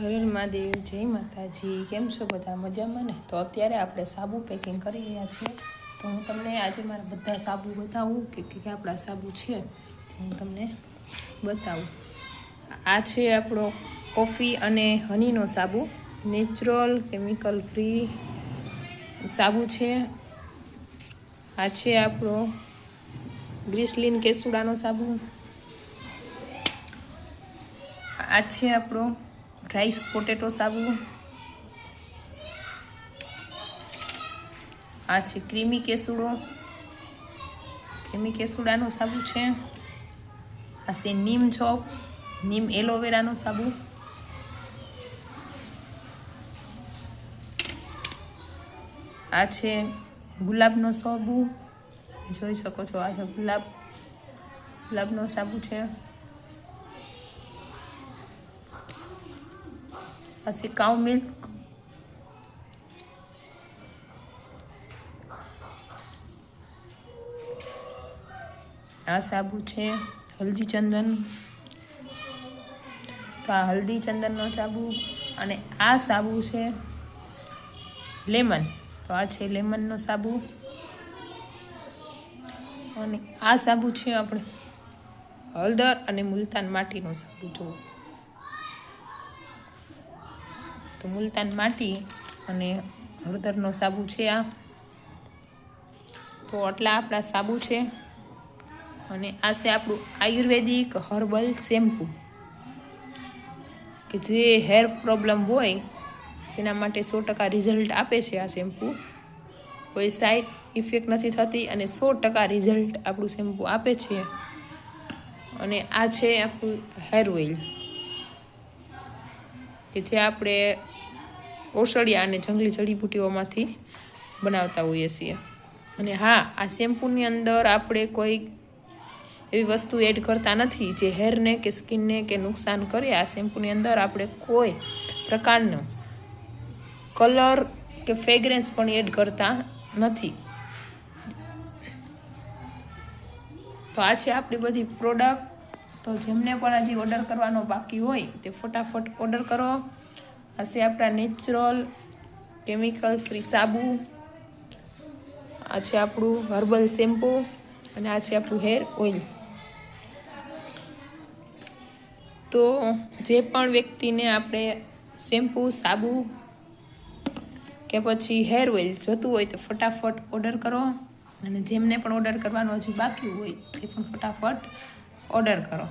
હરેલ મહાદેવ, જય માતાજી, કેમ છો બધા? મજામાં ને? તો અત્યારે આપણે સાબુ પેકિંગ કરી રહ્યા છીએ. તો હું તમને આજે મારા બધા સાબુ બતાવું કે કે આપણા સાબુ છે હું તમને બતાવું. આ છે આપણો કોફી અને હનીનો સાબુ. નેચરલ કેમિકલ ફ્રી સાબુ છે. આ છે આપણો ગ્રીસલીન કેસુડાનો સાબુ. આ છે આપણો રાઈસ પોટેટો સાબુ. આ છે ક્રીમી કેસુડો. ક્રીમી કેસુડાનું સાબુ છે. આ છે નીમ ચોપ, નીમ એલોવેરાનું સાબુ. આ છે ગુલાબનો સાબુ. જોઈ શકો છો, આ છે ગુલાબ. ગુલાબનો સાબુ છે. પછી કાઉ મિલ્ક આ સાબુ છે, હલ્દી ચંદન. તો આ હલ્દી ચંદનનો સાબુ અને આ સાબુ છે, લેમન. તો આ છે લેમનનો સાબુ. અને આ સાબુ છે આપણે હળદર અને મુલતાન માટીનો સાબુ જોવો. તો મુલતાન માટી અને હળદરનો સાબુ છે આ. તો આટલા આપણા સાબુ છે. અને આ છે આપણું આયુર્વેદિક હર્બલ શેમ્પૂ. કે જે હેર પ્રોબ્લેમ હોય, તેના માટે સો ટકા રિઝલ્ટ આપે છે આ શેમ્પૂ. કોઈ સાઈડ ઇફેક્ટ નથી થતી અને સો ટકા રિઝલ્ટ આપણું શેમ્પૂ આપે છે. અને આ છે આપણું હેર ઓઇલ. કે જે આપણે ઓસળિયા અને જંગલી જડીબુટીઓમાંથી બનાવતા હોઈએ છીએ. અને હા, આ શેમ્પૂની અંદર આપણે કોઈ એવી વસ્તુ એડ કરતા નથી જે હેરને કે સ્કિનને કે નુકસાન કરે. આ શેમ્પૂની અંદર આપણે કોઈ પ્રકારનો કલર કે ફ્રેગ્રન્સ પણ એડ કરતા નથી. તો આ છે આપણી બધી પ્રોડક્ટ. તો જેમને પણ હજી ઓર્ડર કરવાનો બાકી હોય તે ફટાફટ ઓર્ડર કરો. હશે આપણા નેચરલ કેમિકલ ફ્રી સાબુ. આ છે આપણું હર્બલ શેમ્પૂ અને આ છે આપણું હેર ઓઇલ તો જે પણ વ્યક્તિને આપણે શેમ્પૂ સાબુ કે પછી હેર ઓઇલ જોતું હોય તો ફટાફટ ઓર્ડર કરો. અને જેમને પણ ઓર્ડર કરવાનો હજી બાકી હોય તે પણ ફટાફટ ઓર્ડર કરો.